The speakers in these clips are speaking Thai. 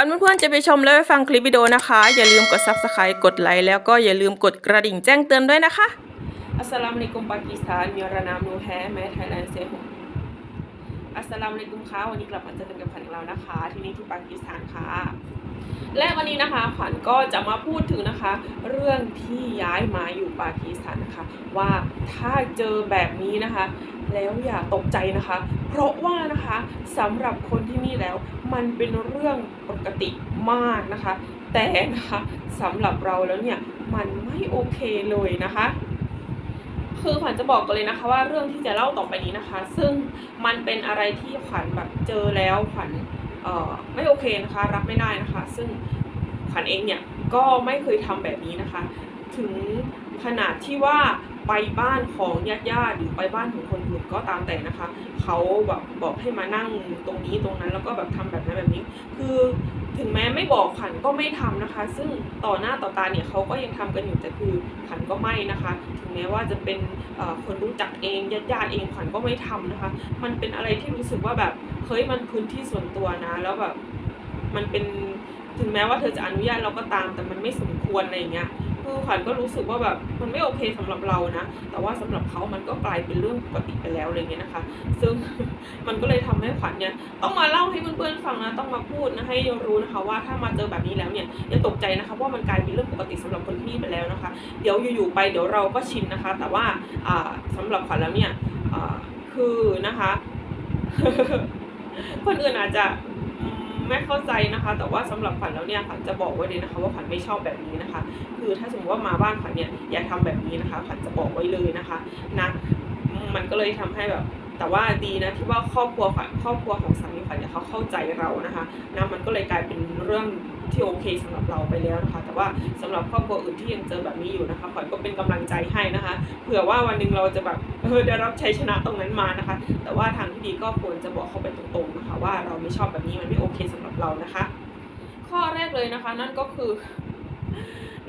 ก่อนเพื่อนๆจะไปชมและไปฟังคลิปวิดีโอนะคะ อย่าลืมกด subscribe กดไลค์แล้วก็อย่าลืมกดกระดิ่งแจ้งเตือนด้วยนะคะอัสสลามุอะลัยกุมปากีสถานมีรานามนูแฮแม้ไทยแลนด์เซฮุ อัสสลามุอะลัยกุมค่ะวันนี้กลับมาเจอกันกับขวัญของเรานะคะ ที่นี่ที่ปากีสถานค่ะ และวันนี้นะคะขวัญก็จะมาพูดถึงนะคะ เรื่องที่ย้ายมาอยู่ปากีสถานนะคะ ว่าถ้าเจอแบบนี้นะคะ แล้วอย่าตกใจนะคะ เพราะว่านะคะสำหรับคนที่นี่แล้ว มันเป็นเรื่องปกติมากนะคะ แต่นะคะสำหรับเราแล้วเนี่ยมันไม่โอเคเลยนะคะ คือขวัญจะบอกกันเลยนะคะ ว่าเรื่องที่จะเล่าต่อไปนี้นะคะ ซึ่งมันเป็นอะไรที่ขวัญแบบเจอแล้วขวัญไม่โอเคนะคะ รับไม่ได้นะคะ ซึ่งขวัญเองเนี่ยก็ไม่เคยทำแบบนี้นะคะ ถึงขนาดที่ว่า ไปบ้านของญาติญาติหรือไปบ้านของคนอื่นก็ตามแต่นะคะเขาแบบบอกให้มานั่งตรงนี้ตรงนั้นแล้วก็แบบทำแบบนั้นแบบนี้ คือถึงแม้ไม่บอกขันก็ไม่ทำนะคะ ซึ่งต่อหน้าต่อตาเนี่ยเขาก็ยังทำกันอยู่แต่คือขันก็ไม่นะคะ ถึงแม้ว่าจะเป็นคนรู้จักเองญาติญาติเองขันก็ไม่ทำนะคะ มันเป็นอะไรที่รู้สึกว่าแบบเฮ้ยมันพื้นที่ส่วนตัวนะ แล้วแบบมันเป็นถึงแม้ว่าเธอจะอนุญาตเราก็ตามแต่มันไม่สมควรอะไรอย่างเงี้ย คือขวัญก็รู้สึกว่าแบบมันไม่โอเคสำหรับเรานะ แต่ว่าสำหรับเขามันก็กลายเป็นเรื่องปกติไปแล้วอะไรเงี้ยนะคะ ซึ่งมันก็เลยทำให้ขวัญเนี่ยต้องมาเล่าให้เพื่อนๆฟังนะ ต้องมาพูดนะให้รู้นะคะว่าถ้ามาเจอแบบนี้แล้วเนี่ยอย่าตกใจนะคะว่ามันกลายเป็นเรื่องปกติสำหรับคนที่นี่ไปแล้วนะคะ เดี๋ยวอยู่ๆไปเดี๋ยวเราก็ชินนะคะ แต่ว่าอ่าสำหรับขวัญแล้วเนี่ยคือนะคะ คนอื่นอาจจะ มไม่เข้าใจนะคะ แต่ว่าสำหรับขวัญแล้วเนี่ยขวัญจะบอกไว้เลยนะคะ ว่าขวัญไม่ชอบแบบนี้นะคะ คือถ้าสมมติว่ามาบ้านขวัญเนี่ยอย่าทำแบบนี้นะคะขวัญจะบอกไว้เลยนะคะนะมมันก็เลยทำให้แบบ แต่ว่าดีนะที่ว่าครอบครัวขวัญครอบครัวของสามีขวัญเนี่ยเขาเข้าใจเรานะคะนะมันก็เลยกลายเป็นเรื่องที่โอเคสำหรับเราไปแล้วนะคะ แต่ว่าสำหรับครอบครัวอื่นที่ยังเจอแบบนี้อยู่นะคะขวัญก็เป็นกำลังใจให้นะคะ เผื่อว่าวันหนึ่งเราจะแบบเออได้รับชัยชนะตรงนั้นมานะคะ แต่ว่าทางที่ดีก็ควรจะบอกเขาไปตรงๆนะคะ ว่าเราไม่ชอบแบบนี้มันไม่โอเคสำหรับเรานะคะ ข้อแรกเลยนะคะ นั่นก็คือ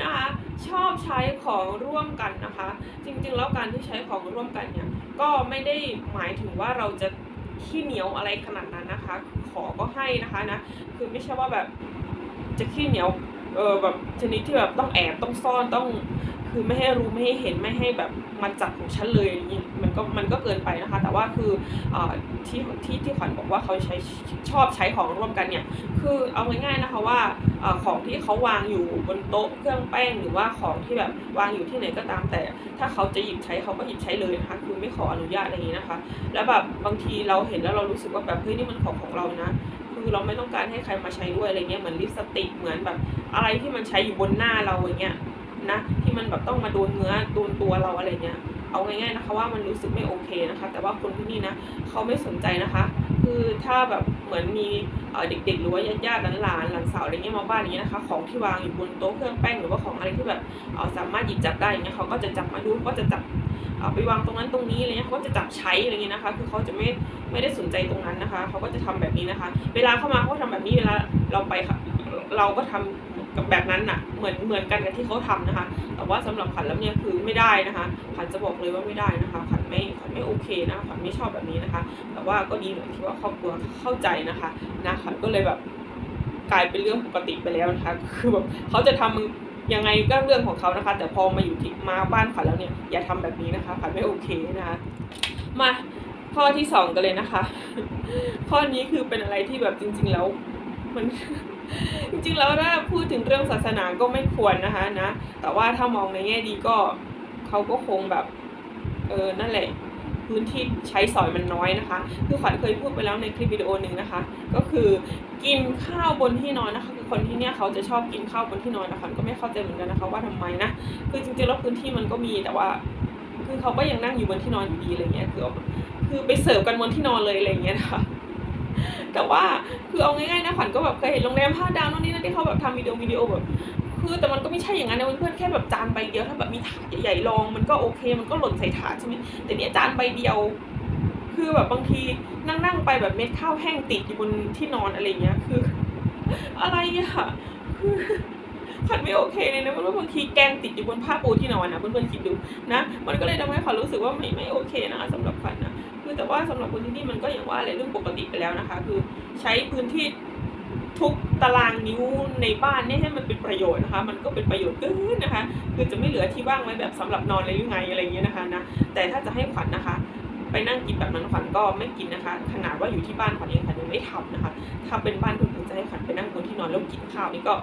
นะคะชอบใช้ของร่วมกันนะคะ จริงๆ แล้วการที่ใช้ของร่วมกันเนี่ยก็ไม่ได้หมายถึงว่าเราจะขี้เหนียวอะไรขนาดนั้นนะคะ ขอก็ให้นะคะนะคือไม่ใช่ว่าแบบจะขี้เหนียวเออแบบชนิดที่แบบต้องแอบต้องซ่อนต้อง คือไม่ให้รู้ไม่ให้เห็นไม่ให้แบบมาจับของฉันเลยอย่างนี้มันก็มันก็เกินไปนะคะ แต่ว่าคืออที่ที่ที่ขวัญบอกว่าเขาใช้ชอบใช้ของร่วมกันเนี่ยคือเอาง่ายๆนะคะว่าออของที่เขาวางอยู่บนโต๊ะเครื่องแป้งหรือว่าของที่แบบวางอยู่ที่ไหนก็ตามแต่ ถ้าเขาจะหยิบใช้เขาก็หยิบใช้เลยนะคะคือไม่ขออนุญาตอะไรอย่างนี้นะคะ แล้วแบบบางทีเราเห็นแล้วเรารู้สึกว่าแบบเฮ้ยนี่มันของของเรานะคือเราไม่ต้องการให้ใครมาใช้ด้วยอะไรเงี้ยเหมือนลิปสติกเหมือนแบบอะไรที่มันใช้อยู่บนหน้าเราอย่างเงี้ย นะ ที่มันแบบต้องมาโดนเนื้อโดนตัวเราอะไรเงี้ยเอาง่ายๆนะคะว่ามันรู้สึกไม่โอเคนะคะ แต่ว่าคนที่นี่นะเขาไม่สนใจนะคะ คือถ้าแบบเหมือนมีเด็กๆหรือว่าญาติๆหลานๆหลานสาวอะไรเงี้ยมาบ้านอย่างเงี้ยนะคะ ของที่วางอยู่บนโต๊ะเครื่องแป้งหรือว่าของอะไรที่แบบเอ่อสามารถหยิบจับได้อย่างเงี้ยเขาก็จะจับมาดูก็จะจับไปวางตรงนั้นตรงนี้อะไรเงี้ยเขาก็จะจับใช้อะไรเงี้ยนะคะ คือเขาจะไม่ไม่ได้สนใจตรงนั้นนะคะเขาก็จะทำแบบนี้นะคะ เวลาเข้ามาเขาทำแบบนี้เวลาเราไปค่ะเราก็ทำ กับแบบนั้นน่ะเหมือนเหมือนกันกับที่เขาทำนะคะ แต่ว่าสำหรับขันแล้วเนี่ยคือไม่ได้นะคะขันจะบอกเลยว่าไม่ได้นะคะขันไม่ขันไม่โอเคนะขันไม่ชอบแบบนี้นะคะ แต่ว่าก็ดีหน่อยที่ว่าครอบครัวเข้าใจนะคะนะขันก็เลยแบบกลายเป็นเรื่องปกติไปแล้วนะคะ คือแบบเขาจะทำยังไงก็เรื่องของเขานะคะ แต่พอมาอยู่ที่มาบ้านขันแล้วเนี่ยอย่าทำแบบนี้นะคะขันไม่โอเคนะคะมาข้อที่สองกันเลยนะคะ ข้อนี้คือเป็นอะไรที่แบบจริง ๆ แล้วมัน จริงๆแล้วถ้าพูดถึงเรื่องศาสนาก็ไม่ควรนะคะนะ แต่ว่าถ้ามองในแง่ดีก็เขาก็คงแบบเออนั่นแหละพื้นที่ใช้สอยมันน้อยนะคะ คือขวัญเคยพูดไปแล้วในคลิปวิดีโอหนึ่งนะคะ ก็คือกินข้าวบนที่นอนนะคะ คือคนที่เนี่ยเขาจะชอบกินข้าวบนที่นอนนะคะก็ไม่เข้าใจเหมือนกันนะคะว่าทำไมนะ คือจริงๆแล้วพื้นที่มันก็มีแต่ว่า คือเขาก็ยังนั่งอยู่บนที่นอนอยู่ดีอะไรเงี้ย คือคือไปเสิร์ฟกันบนที่นอนเลยอะไรเงี้ยนะคะ แต่ว่าคือเอาง่ายๆนะขวัญก็แบบเคยเห็นโรงแรมห้าดาวนู่นนี่นั่นที่เขาแบบทำวิดีโอวิดีโอแบบคือแต่มันก็ไม่ใช่อย่างนั้นนะเพื่อนๆแค่แบบจานใบเดียวถ้าแบบมีถาดใหญ่ๆรองมันก็โอเค มันก็หล่นใส่ถาดใช่ไหมแต่เนี้ยจานใบเดียว คือแบบบางทีนั่งๆไปแบบเม็ดข้าวแห้งติดอยู่บนที่นอนอะไรเงี้ยคือ อะไรอะคือขันไม่โอเคเลยนะเพราะว่าบางทีแกงติดอยู่บนผ้าปูที่นอนนะเพื่อนๆคิดดูนะ มันก็เลยทำให้ขวัญรู้สึกว่าไม่ไม่โอเคนะคะสำหรับขวัญนะ คือแต่ว่าสำหรับคนที่นี่มันก็อย่างว่าอะไรเรื่องปกติไปแล้วนะคะ คือใช้พื้นที่ทุกตารางนิ้วในบ้านเนี่ยให้มันเป็นประโยชน์นะคะ มันก็เป็นประโยชน์เกินนะคะ คือจะไม่เหลือที่ว่างไว้แบบสำหรับนอนเลยหรือไงอะไรอย่างเงี้ยนะคะนะแต่ถ้าจะให้ขวัญนะคะ ไปนั่งกินแบบนั้นขวัญก็ไม่กินนะคะ ขนาดว่าอยู่ที่บ้านขวัญเองขวัญยังไม่ทำนะคะ ถ้าเป็นบ้านคนอื่นจะให้ขวัญไปนั่งบนที่นอนแล้วกินข้าวนี่ก็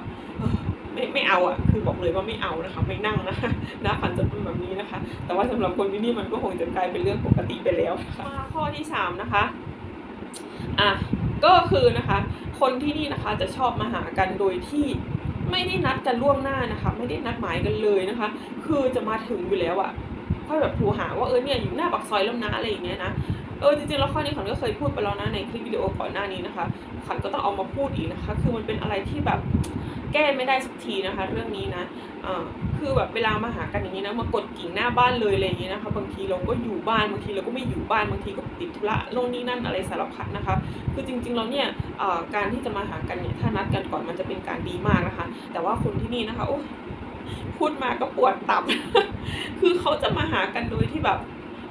ไม่ไม่เอาอะคือบอกเลยว่าไม่เอานะคะ ไม่นั่งนะคะนะขวัญจะเป็นแบบนี้นะคะ แต่ว่าสำหรับคนที่นี่มันก็คงจะกลายเป็นเรื่องปกติไปแล้วนะคะมาข้อที่สามนะคะอะก็คือนะคะ คนที่นี่นะคะจะชอบมาหากันโดยที่ไม่ได้นัดกันล่วงหน้านะคะ ไม่ได้นัดหมายกันเลยนะคะ คือจะมาถึงอยู่แล้วอะค่อยแบบโทรหาว่าเออเนี่ยอยู่หน้าปากซอยแล้วนะอะไรอย่างเงี้ยนะเออจริงๆแล้วข้อนี้ขวัญก็เคยพูดไปแล้วนะในคลิปวิดีโอก่อนหน้านี้นะคะขวัญก็ต้องเอามาพูดอีกนะคะ คือมันเป็นอะไรที่แบบ แก้ไม่ได้สักทีนะคะ เรื่องนี้นะอ่าคือแบบเวลามาหากันอย่างนี้นะมากดกิ่งหน้าบ้านเลยอะไรอย่างเงี้นะคะ บางทีเราก็อยู่บ้านบางทีเราก็ไม่อยู่บ้านบางทีก็ติดธุระโน่นนี่นั่นอะไรสารพัดนะคะ คือจริงๆแล้วเนี่ยอ่อการที่จะมาหากันเนี่ยถ้านัดกันก่อนมันจะเป็นการดีมากนะคะ แต่ว่าคนที่นี่นะคะโอ้พูดมาก็ปวดตับ คือเขาจะมาหากันโดยที่แบบ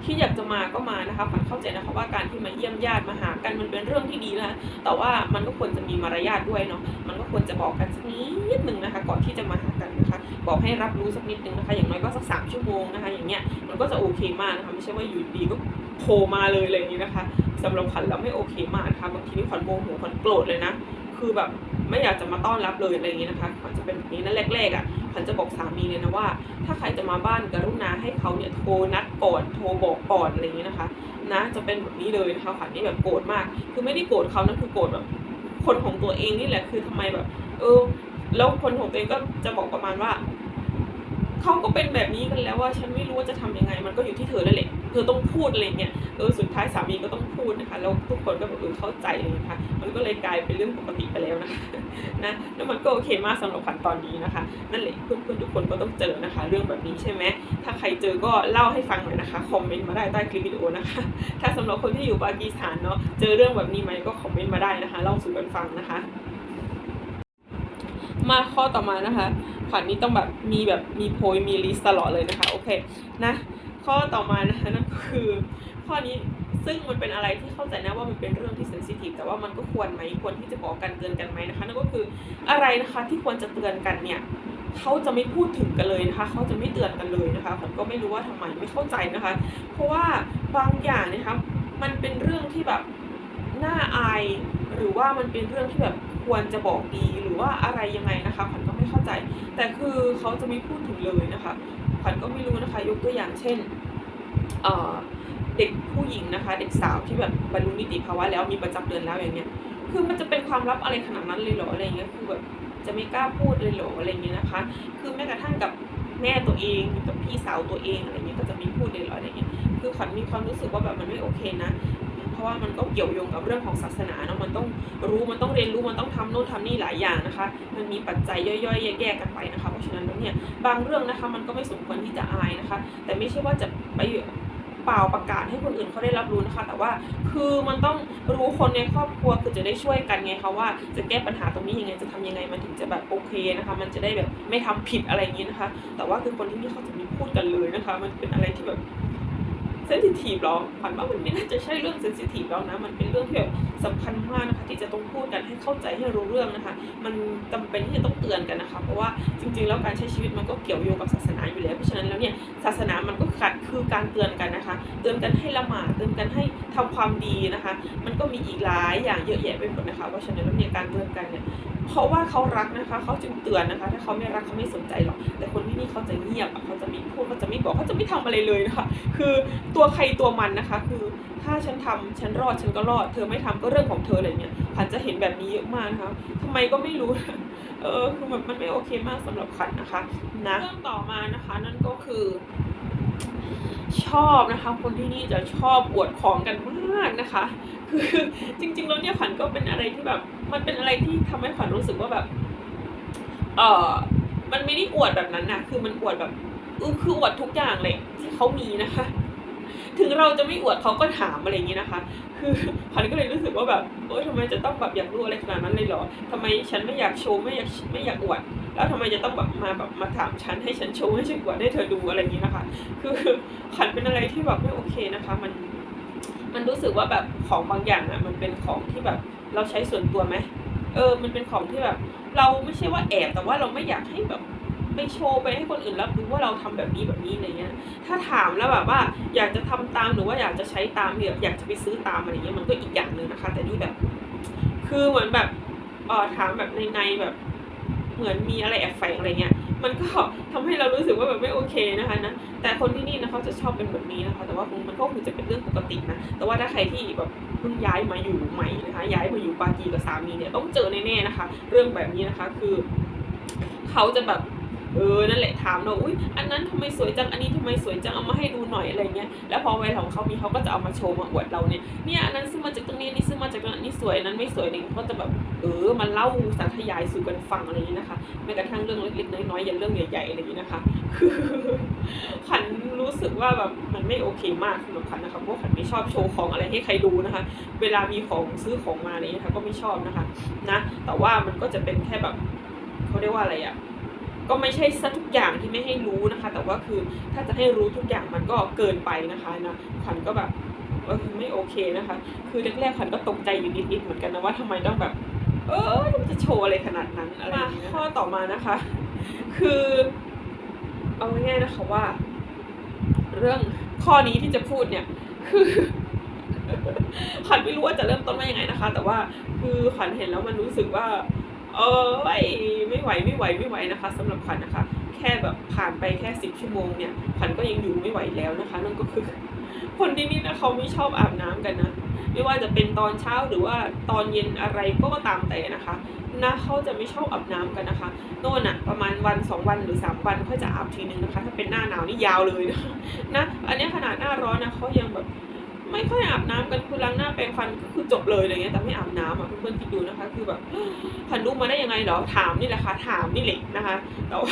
ที่อยากจะมาก็มานะคะฝันเข้าใจนะคะว่าการที่มาเยี่ยมญาติมาหากันมันเป็นเรื่องที่ดีนะแต่ว่ามันก็ควรจะมีมารยาทด้วยเนาะมันก็ควรจะบอกกันสักนิดนึงนะคะ ก่อนที่จะมาหากันนะคะ บอกให้รับรู้สักนิดนึงนะคะ อย่างน้อยก็สักสามชั่วโมงนะคะ อย่างเงี้ยมันก็จะโอเคมากนะคะไม่ใช่ว่าอยู่ดีก็โผล่มาเลยอะไรอย่างนี้นะคะสำหรับขวัญแล้วไม่โอเคมากนะคะบางทีนี่ขวัญโมโหขวัญโกรธเลยนะ คือแบบไม่อยากจะมาต้อนรับเลยอะไรอย่างนี้นะคะขวัญจะเป็นแบบนี้นั่นแรกๆอะขวัญจะบอกสามีเลยนะว่า ถ้าใครจะมาบ้านกรุณาให้เขาเนี่ยโทรนัดก่อนโทรบอกก่อนอะไรอย่างนี้นะคะ นะจะเป็นแบบนี้เลยนะคะขวัญนี่แบบโกรธมาก คือไม่ได้โกรธเขานะคือโกรธแบบคนของตัวเองนี่แหละคือทำไมแบบ เออ แล้วคนของตัวเองก็จะบอกประมาณว่า เขาก็เป็นแบบนี้กันแล้วว่าฉันไม่รู้ว่าจะทำยังไง มันก็อยู่ที่เธอนั่นแหละเธอต้องพูดอะไรเงี้ยเออสุดท้ายสามีก็ต้องพูดนะคะแล้วทุกคนก็แบบเออเข้าใจเลยนะคะมันก็เลยกลายเป็นเรื่องปกติไปแล้วนะคะนะแล้วมันก็โอเคมากสำหรับขวัญตอนนี้นะคะนั่นแหละเพื่อนๆทุกคนก็ต้องเจอนะคะ เรื่องแบบนี้ใช่ไหมถ้าใครเจอก็เล่าให้ฟังหน่อยนะคะคอมเมนต์มาได้ใต้คลิปวิดีโอนะคะ ถ้าสำหรับคนที่อยู่ปากีสถานเนาะเจอเรื่องแบบนี้ไหมก็คอมเมนต์มาได้นะคะเล่าสู่กันฟังนะคะ มาข้อต่อมานะคะ ขวัญนี้ต้องแบบมีแบบมีโพยมีลิสต์ตลอดเลยนะคะ โอเคนะ ข้อต่อมานะคะนั่นคือ ข้อนี้ซึ่งมันเป็นอะไรที่เข้าใจนะว่ามันเป็นเรื่องที่เซนซิทีฟแต่ว่ามันก็ควรไหมควรที่จะบอกกันเตือนกันไหมนะคะนั่นก็คืออะไรนะคะที่ควรจะเตือนกันเนี่ยเขาจะไม่พูดถึงกันเลยนะคะ เขาจะไม่เตือนกันเลยนะคะผมก็ไม่รู้ว่าทำไมไม่เข้าใจนะคะ เพราะว่าบางอย่างนะคะมันเป็นเรื่องที่แบบน่าอาย หรือว่ามันเป็นเรื่องที่แบบ ควรจะบอกดีหรือว่าอะไรยังไงนะคะขวัญก็ไม่เข้าใจ แต่คือเขาจะไม่พูดถึงเลยนะคะขวัญก็ไม่รู้นะคะ ยกตัวอย่างเช่นเเด็กผู้หญิงนะคะ เด็กสาวที่แบบบรรลุนิติภาวะแล้วมีประจำเดือนแล้วอย่างเงี้ยคือมันจะเป็นความลับอะไรขนาดนั้นเลยเหรออะไรเงี้ยคือแบบจะไม่กล้าพูดเลยเหรออะไรเงี้ยนะคะ คือแม้กระทั่งกับแม่ตัวเองกับพี่สาวตัวเองอะไรเงี้ยก็จะไม่พูดเลยเหรออะไรเงี้ยคือขวัญมีความรู้สึกว่าแบบมันไม่โอเคนะ ราะว่ามันก็เกี่ยวโยงกับเรื่องของศาสนาเนาะมันต้องรู้มันต้องเรียนรู้มันต้องทำโน่นทำนี่หลายอย่างนะคะ มันมีปัจจัยย่อยๆแยกๆกันไปนะคะ เพราะฉะนั้นแล้วเนี่ยบางเรื่องนะคะมันก็ไม่สมควรที่จะอายนะคะ แต่ไม่ใช่ว่าจะไปเปล่าประกาศให้คนอื่นเขาได้รับรู้นะคะ แต่ว่าคือมันต้องรู้คนในครอบครัวคือจะได้ช่วยกันไงคะว่าจะแก้ปัญหาตรงนี้ยังไงจะทำยังไงมันถึงจะแบบโอเคนะคะ มันจะได้แบบไม่ทำผิดอะไรอย่างนี้นะคะ แต่ว่าคือคนที่นี่เขาจะไมีพูดกันเลยนะคะ มันเป็นอะไรที่แบบ เซนซิทีฟหรอขวัญว่ามันไม่น่าจะใช่เรื่องเซนซิทีฟแล้วนะ มันเป็นเรื่องที่แบบสำคัญมากนะคะที่จะต้องพูดกันให้เข้าใจให้รู้เรื่องนะคะ มันจำเป็นที่จะต้องเตือนกันนะคะ เพราะว่าจริง ๆ แล้วการใช้ชีวิตมันก็เกี่ยวโยงกับศาสนาอยู่แล้ว เพราะฉะนั้นแล้วเนี่ยศาสนามันก็ขัดคือการเตือนกันนะคะ เตือนกันให้ละหมาด เตือนกันให้ทำความดีนะคะ มันก็มีอีกหลายอย่างเยอะแยะไปหมดนะคะ เพราะฉะนั้นแล้วเนี่ยการเตือนกันเนี่ย เพราะว่าเขารักนะคะเขาจึงเตือนนะคะ ถ้าเขาไม่รักเขาไม่สนใจหรอก แต่คนที่นี่เขาจะเงียบเขาจะไม่พูดเขาจะไม่บอกเขาจะไม่ทำอะไรเลยนะคะ คือตัวใครตัวมันนะคะ คือถ้าฉันทำฉันรอดฉันก็รอด เธอไม่ทำก็เรื่องของเธออะไรเนี่ยขันจะเห็นแบบนี้เยอะมากนะคะทำไมก็ไม่รู้เออคือแบบมันไม่โอเคมากสำหรับขันนะคะนะเรื่องต่อมานะคะ นั่นก็คือ ชอบนะคะ คนที่นี่จะชอบอวดของกันมากากนะคะ คือจริงๆแล้วเนี่ยขวัญก็เป็นอะไรที่แบบ มันเป็นอะไรที่ทำให้ขวัญรู้สึกว่าแบบ เออมันไม่ได้อวดแบบนั้นนะคือมันอวดแบบเออคืออวดทุกอย่างเลยที่เขามีนะคะ ถึงเราจะไม่อวดเขาก็ถามอะไรอย่างนี้นะคะ คือขวัญก็เลยรู้สึกว่าแบบโอ๊ยทำไมจะต้องแบบอยากรู้อะไรขนาดนั้นเลยเหรอทำไมฉันไม่อยากโชว์ไม่อยากไม่อยากอวด แล้วทำไมจะต้องแบบมาแบบมาถามฉันให้ฉันโชว์ให้ฉันอวดให้เธอดูอะไรอย่างนี้นะคะ คือขวัญเป็นอะไรที่แบบไม่โอเคนะคะ มัน มันรู้สึกว่าแบบของบางอย่างอะ มันเป็นของที่แบบเราใช้ส่วนตัวไหมเออ มันเป็นของที่แบบ เราไม่ใช่ว่าแอบแต่ว่าเราไม่อยากให้แบบไปโชว์ไปให้คนอื่นรับรู้ว่าเราทำแบบนี้แบบนี้อะไรเงี้ย ถ้าถามแล้วแบบว่าอยากจะทำตามหรือว่าอยากจะใช้ตามอยากอยากจะไปซื้อตามอะไรเงี้ยมันก็อีกอย่างหนึ่งนะคะ แต่นี่แบบ คือเหมือนแบบเออถามแบบในในแบบ เหมือนมีอะไรแอบแฝงอะไรเงี้ย มันก็ทำให้เรารู้สึกว่าแบบไม่โอเคนะคะนะ แต่คนที่นี่นะเขาจะชอบเป็นแบบนี้นะคะ แต่ว่ามันก็คงจะเป็นเรื่องปกตินะ แต่ว่าถ้าใครที่แบบเพิ่งย้ายมาอยู่ใหม่นะคะ ย้ายมาอยู่ปากีกับสามีเนี่ยต้องเจอแน่ๆนะคะ เรื่องแบบนี้นะคะคือ เขาจะแบบ เออนั่นแหละถามเราอุ้ยอันนั้นทำไมสวยจังอันนี้ทำไมสวยจังเอามาให้ดูหน่อยอะไรเงี้ยแล้วพอเวลาของเขามีเขาก็จะเอามาโชว์มาอวดเราเนี่ยเนี่ยอันนั้นซื้อมาจากตรงนี้นี่ซื้อมาจากตรงนั้นนี่สวยอันนั้นไม่สวยเนี่ยเขาก็จะแบบเออมันเล่าสาธยายสู่กันฟังอะไรอย่างนี้นะคะแม้กระทั่งเรื่องเล็กๆน้อยๆยันเรื่องใหญ่ๆอะไรอย่างนี้นะคะคือขันรู้สึกว่าแบบมันไม่โอเคมากสำหรับขันนะคะเพราะขันไม่ชอบโชว์ของอะไรให้ใครดูนะคะ เวลามีของซื้อของมาอะไรอย่างนี้ยค่ะก็ไม่ชอบนะคะนะ แต่ว่ามันก็จะเป็นแค่แบบเขาเรียกว่าอะไรอะ ก็ไม่ใช่ซะทุกอย่างที่ไม่ให้รู้นะคะ แต่ว่าคือถ้าจะให้รู้ทุกอย่างมันก็เกินไปนะคะนะขวัญก็แบบเออไม่โอเคนะคะ คือแรกๆขวัญก็ตกใจอยู่นิดๆเหมือนกันนะว่าทำไมต้องแบบ เออจะโชว์อะไรขนาดนั้นอะไรอย่างเงี้ยข้อต่อมานะคะ คือเอาง่ายๆนะคะว่า เรื่องข้อนี้ที่จะพูดเนี่ย คือขวัญไม่รู้ว่าจะเริ่มต้นว่ายังไงนะคะ แต่ว่าคือขวัญเห็นแล้วมันรู้สึกว่า เออไม่ไม่ไหวไม่ไหวไม่ไหวนะคะสำหรับขวัญนะคะ แค่แบบผ่านไปแค่สิบชั่วโมงเนี่ยขวัญก็ยังอยู่ไม่ไหวแล้วนะคะนั่นก็คือ คนที่นี่นะเขาไม่ชอบอาบน้ำกันนะไม่ว่าจะเป็นตอนเช้าหรือว่าตอนเย็นอะไรก็ตามแต่นะคะนะเขาจะไม่ชอบอาบน้ำกันนะคะโน่นอะประมาณวันสองวันหรือสามวันเขาจะอาบทีนึงนะคะ ถ้าเป็นหน้าหนาวนี่ยาวเลยนะนะ อันนี้ขนาดหน้าร้อนนะเขายังแบบ ไม่ค่อยอาบน้ำกันคือล้างหน้าแปรงฟันก็คือจบเลยอะไรเงี้ยแต่ไม่อาบน้ำอะเพื่อนๆคิดดูนะคะ คือแบบพันลูกมาได้ยังไงเหรอถามนี่แหละค่ะถามนี่แหละนะคะแต่ว่า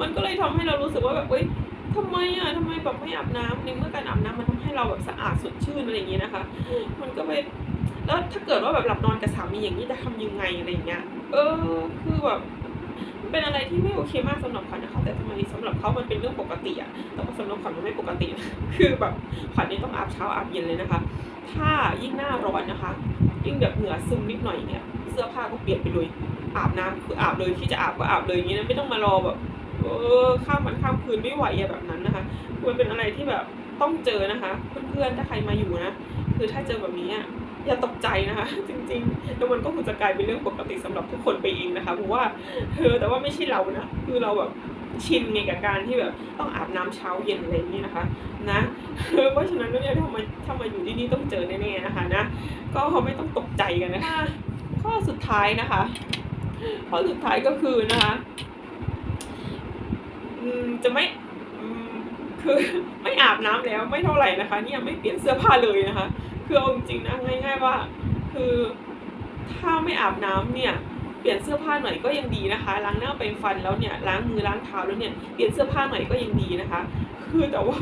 มันก็เลยทำให้เรารู้สึกว่าแบบเอ้ยทำไมอะทำไมแบบไม่อาบน้ำในเมื่อการอาบน้ำมันทำให้เราแบบสะอาดสดชื่นอะไรอย่างเงี้ยนะคะ มันก็ไปแล้วถ้าเกิดว่าแบบหลับนอนกับสามีอย่างนี้จะทำยังไงอะไรอย่างเงี้ย เออคือแบบ เป็นอะไรที่ไม่โอเคมากสำหรับขวัญนะคะแต่ทำไมสำหรับเขามันเป็นเรื่องปกติอะแต่ว่าสำหรับขวัญมันไม่ปกติ คือแบบขวัญนี่ต้องอาบเช้าอาบเย็นเลยนะคะ ถ้ายิ่งหน้าร้อนนะคะ ยิ่งแบบเหงื่อซึมนิดหน่อยเนี่ยเสื้อผ้าก็เปลี่ยนไปเลยอาบน้ำคืออาบเลยที่จะอาบก็อาบเลยอย่างนี้นะไม่ต้องมารอแบบเออข้ามวันข้ามคืนไม่ไหวอะแบบนั้นนะคะมันเป็นอะไรที่แบบต้องเจอนะคะ เพื่อนๆถ้าใครมาอยู่นะ คือถ้าเจอแบบนี้อะ อย่าตกใจนะคะ จริงๆแล้วมันก็คงจะกลายเป็นเรื่องปกติสำหรับทุกคนไปเองนะคะเพราะว่าเออแต่ว่าไม่ใช่เรานะคือเราแบบชินไงกับการที่แบบต้องอาบน้ำเช้าเย็นอะไรอย่างนี้นะคะนะเพราะฉะนั้นเนี่ยถ้ามาถ้ามาอยู่ที่นี่ต้องเจอแน่ๆนะคะนะก็เขาไม่ต้องตกใจกันนะคะข้อสุดท้ายนะคะข้อสุดท้ายก็คือนะคะอืมจะไม่อืมคือไม่อาบน้ำแล้วไม่เท่าไหร่นะคะ เนี่ยไม่เปลี่ยนเสื้อผ้าเลยนะคะ คือเอาจริงๆนะง่าย ๆว่า คือถ้าไม่อาบน้ำเนี่ยเปลี่ยนเสื้อผ้าหน่อยก็ยังดีนะคะล้างหน้าแปฟันแล้วเนี่ยล้างมือล้างเท้าแล้วเนี่ยเปลี่ยนเสื้อผ้าหน่อยก็ยังดีนะคะ คือแต่ว่า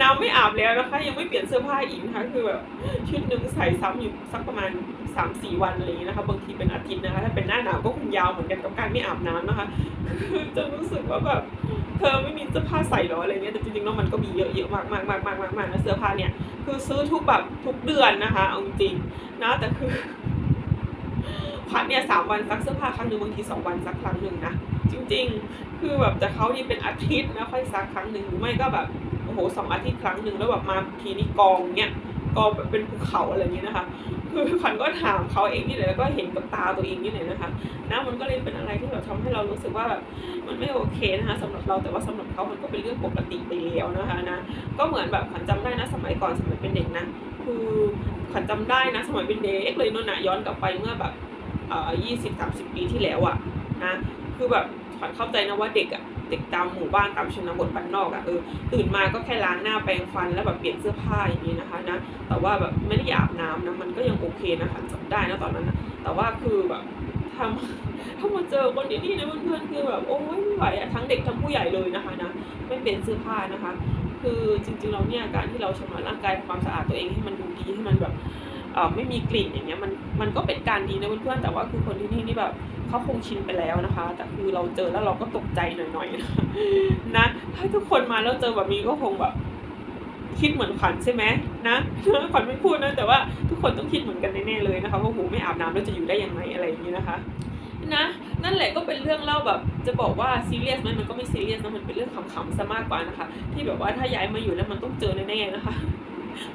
น้ำไม่อาบแล้วนะคะยังไม่เปลี่ยนเสื้อผ้าอีกนะคะคือแบบชุดหนึ่งใส่ซ้ำอยู่สักประมาณสามสี่วันอะไรอย่างนี้นะคะบางทีเป็นอาทิตย์นะคะถ้าเป็นหน้าหนาวก็คงยาวเหมือนกันกับการไม่อาบน้ำนะคะคือจะรู้สึกว่าแบบเธอไม่มีเสื้อผ้าใส่หรออะไรเงี้ยแต่จริงๆแล้วมันก็มีเยอะเยอะมากมากมากมากมากมากนะเสื้อผ้าเนี่ย คือซื้อทุกแบบทุกเดือนนะคะเอาจริงนะแต่คือพัดเนี่ยสามวันซักเสื้อผ้าครั้งหนึ่งบางทีสองวันซักครั้งหนึ่งนะจริง ๆ คือแบบแต่เขานี่เป็นอาทิตย์นะค่อยซักครั้งหนึ่งหรือไม่ก็แบบโอ้โหสองอาทิตย์ครั้งหนึ่งแล้วแบบมาทีนี้กองเนี่ยกองแบบเป็นภูเขาอะไรอย่างนี้นะคะ ขวัญก็ถามเขาเองนี่แหละแล้วก็เห็นกับตาตัวเองนี่แหละนะคะนะมันก็เลยเป็นอะไรที่แบบทำให้เรารู้สึกว่าแบบมันไม่โอเคนะคะสำหรับเราแต่ว่าสำหรับเขามันก็เป็นเรื่องปกติไปแล้วนะคะนะก็เหมือนแบบขวัญจำได้นะสมัยก่อนสมัยเป็นเด็กนะคือขวัญจำได้นะสมัยเป็นเด็กเลยนู่นน่ะย้อนกลับไปเมื่อแบบเอ่อยี่สิบสามสิบปีที่แล้วอะนะคือแบบขวัญเข้าใจนะว่าเด็กอะ เด็กตามหมู่บ้านตามชนบทบ้านนอกอะเออตื่นมาก็แค่ล้างหน้าแปรงฟันแล้วแบบเปลี่ยนเสื้อผ้าอย่างนี้นะคะนะแต่ว่าแบบไม่ได้อาบน้ำนะมันก็ยังโอเคนะขวัญจำได้นะตอนนั้นนะแต่ว่าคือแบบทำถ้ามาเจอคนที่นี่นะเพื่อนๆคือแบบโอ้ยไม่ไหวอะทั้งเด็กทั้งผู้ใหญ่เลยนะคะนะไม่เปลี่ยนเสื้อผ้านะคะ คือจริงๆเราเนี่ยการที่เราชำระร่างกายความสะอาดตัวเองให้มันดูดีให้มันแบบ ไม่มีกลิ่นอย่างเงี้ยมันมันก็เป็นการดีนะเพื่อนๆแต่ว่าคือคนที่นี่นี่แบบเขาคงชินไปแล้วนะคะ แต่คือเราเจอแล้วเราก็ตกใจหน่อยๆนะถ้าทุกคนมาแล้วเจอแบบนี้ก็คงแบบคิดเหมือนขวัญใช่ไหมนะขวัญไม่พูดนะแต่ว่าทุกคนต้องคิดเหมือนกันแน่ๆเลยนะคะว่าโหไม่อาบน้ำแล้วจะอยู่ได้ยังไงอะไรอย่างนี้นะคะนะนั่นแหละก็เป็นเรื่องเล่าแบบจะบอกว่าซีเรียสไหมมันก็ไม่ซีเรียสนะมันเป็นเรื่องขำๆซะมากกว่านะคะ ที่แบบว่าถ้าย้ายมาอยู่แล้วมันต้องเจอแน่ๆนะคะ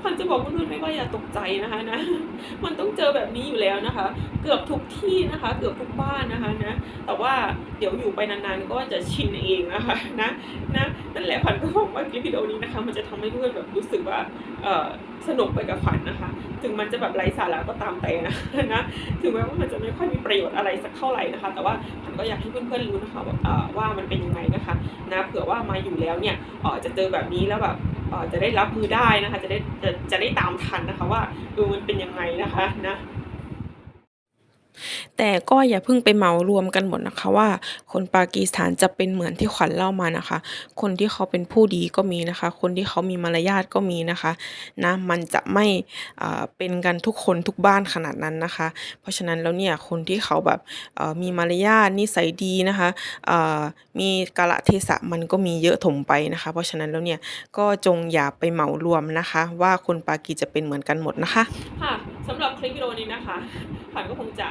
พันจะบอกเพื่อนๆไม่ว่าอย่าตกใจนะคะนะ มันต้องเจอแบบนี้อยู่แล้วนะคะ เกือบทุกที่นะคะ เกือบทุกบ้านนะคะนะ แต่ว่าเดี๋ยวอยู่ไปนานๆก็จะชินเองนะคะนะนะนั่นแหละขวัญก็บอกว่าคลิปวิดีโอนี้นะคะ มันจะทำให้เพื่อนแบบรู้สึกว่าเออสนุกไปกับขวัญนะคะ ถึงมันจะแบบไร้สาระก็ตามแต่นะนะถึงแม้ว่ามันจะไม่ค่อยมีประโยชน์อะไรสักเท่าไหร่นะคะ แต่ว่าผมก็อยากให้เพื่อนๆรู้นะคะว่าว่ามันเป็นยังไงนะคะนะเผื่อว่ามาอยู่แล้วเนี่ยเออจะเจอแบบนี้แล้วแบบ จะได้รับมือได้นะคะ จะได้จะจะได้ตามทันนะคะว่าเออมันเป็นยังไงนะคะนะ แต่ก็อย่าเพิ่งไปเหมารวมกันหมดนะคะว่าคนปากีสถานจะเป็นเหมือนที่ขวัญเล่ามานะคะ คนที่เขาเป็นผู้ดีก็มีนะคะ คนที่เขามีมารยาทก็มีนะคะนะมันจะไม่อ่าเป็นกันทุกคนทุกบ้านขนาดนั้นนะคะ เพราะฉะนั้นแล้วเนี่ยคนที่เขาแบบเอ่อมีมารยาทนิสัยดีนะคะเอ่อมีกาละเทศะมันก็มีเยอะถมไปนะคะ เพราะฉะนั้นแล้วเนี่ยก็จงอย่าไปเหมารวมนะคะ ว่าคนปากีจะเป็นเหมือนกันหมดนะคะค่ะสำหรับคลิปวิดีโอนี้นะคะขวัญก็คงจะ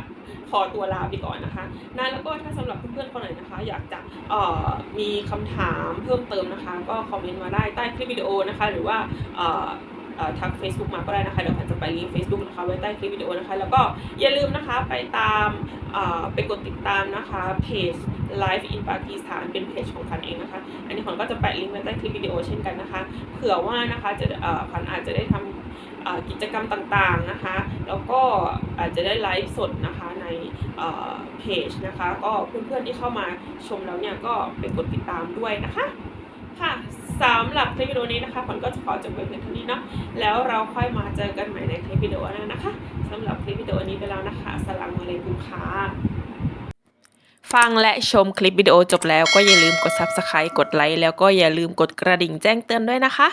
ขอตัวลาไปก่อนนะคะนะแล้วก็ถ้าสำหรับเพื่อนๆคนไหนนะคะ อยากจะมีคำถามเพิ่มเติมนะคะ ก็คอมเมนต์มาได้ใต้คลิปวิดีโอนะคะ หรือว่าทัก Facebook มาก็ได้นะคะเดี๋ยวขวัญจะไปลิงก์ Facebook นะคะไว้ใต้คลิปวิดีโอนะคะ แล้วก็อย่าลืมนะคะไปตามไปกดติดตามนะคะเพจ Live in Pakistan เป็นเพจของขวัญเองนะคะ อันนี้ขวัญก็จะแปะลิงก์ไว้ใต้คลิปวิดีโอเช่นกันนะคะ เผื่อว่านะคะจะเอ่อขวัญอาจจะได้ทำ กิจกรรมต่างๆนะคะ แล้วก็อาจจะได้ไลฟ์สดนะคะในเพจนะคะ ก็เพื่อนๆที่เข้ามาชมแล้วเนี่ยก็ไปกดติดตามด้วยนะคะค่ะสำหรับคลิปวิดีโอนี้นะคะผลก็จะขอจบไปเพียงเท่านี้เนาะแล้วเราค่อยมาเจอกันใหม่ในคลิปวิดีโอหน้านะคะสำหรับคลิปวิดีโอนี้ไปแล้วนะคะสลามอะลัยกุมค่ะฟังและชมคลิปวิดีโอจบแล้วก็อย่าลืมกด Subscribe กดไลค์แล้วก็อย่าลืมกดกระดิ่งแจ้งเตือนด้วยนะคะ